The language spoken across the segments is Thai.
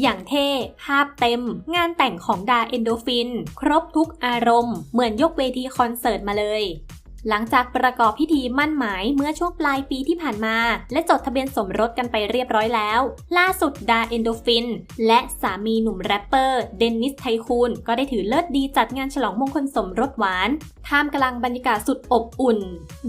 อย่างเท่ ภาพเต็ม งานแต่งของดาเอนโดฟิน ครบทุกอารมณ์ เหมือนยกเวทีคอนเสิร์ตมาเลย หลังจากประกอบพิธีมั่นหมายเมื่อช่วงปลายปีที่ผ่านมา และจดทะเบียนสมรสกันไปเรียบร้อยแล้ว ล่าสุดดาเอนโดฟิน และสามีหนุ่มแรปเปอร์ เดนนิสไทคูนก็ได้ถือเลิศดีจัดงานฉลองมงคลสมรสหวาน ท่ามกลางบรรยากาศสุดอบอุ่น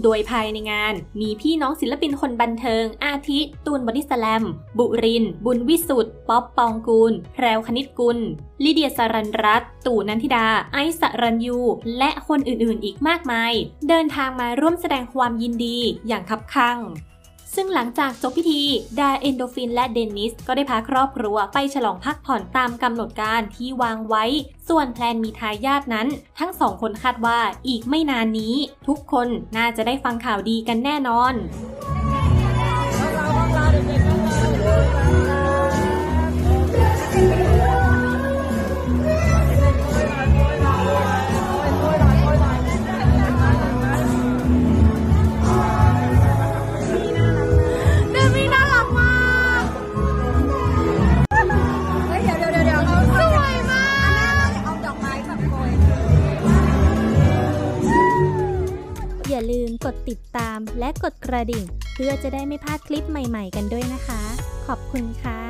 โดยภายในงาน มีพี่น้องศิลปินคนบันเทิง อาทิ ตูนบอดี้สแลม บุริน บุญวิสุทธ์ป๊อปปองกูล แพรวคณิตกุล ลิเดียสรันรัตตู่นันทิดา ไอซ์สรัญยู และคนอื่นๆ อีกมากมายเดินินทางมาร่วมแสดงความยินดีอย่างคับคั่ง ซึ่งหลังจากจบพิธี ดาเอนโดฟินและเดนนิส ก็ได้พาครอบครัวไปฉลองพักผ่อนตามกำหนดการที่วางไว้ ส่วนแพลนมีทายาทนั้น ทั้งสองคนคาดว่าอีกไม่นานนี้ ทุกคนน่าจะได้ฟังข่าวดีกันแน่นอน กดติดตามและกดกระดิ่ง เพื่อจะได้ไม่พลาดคลิปใหม่ ๆ กันด้วยนะคะ ขอบคุณค่ะ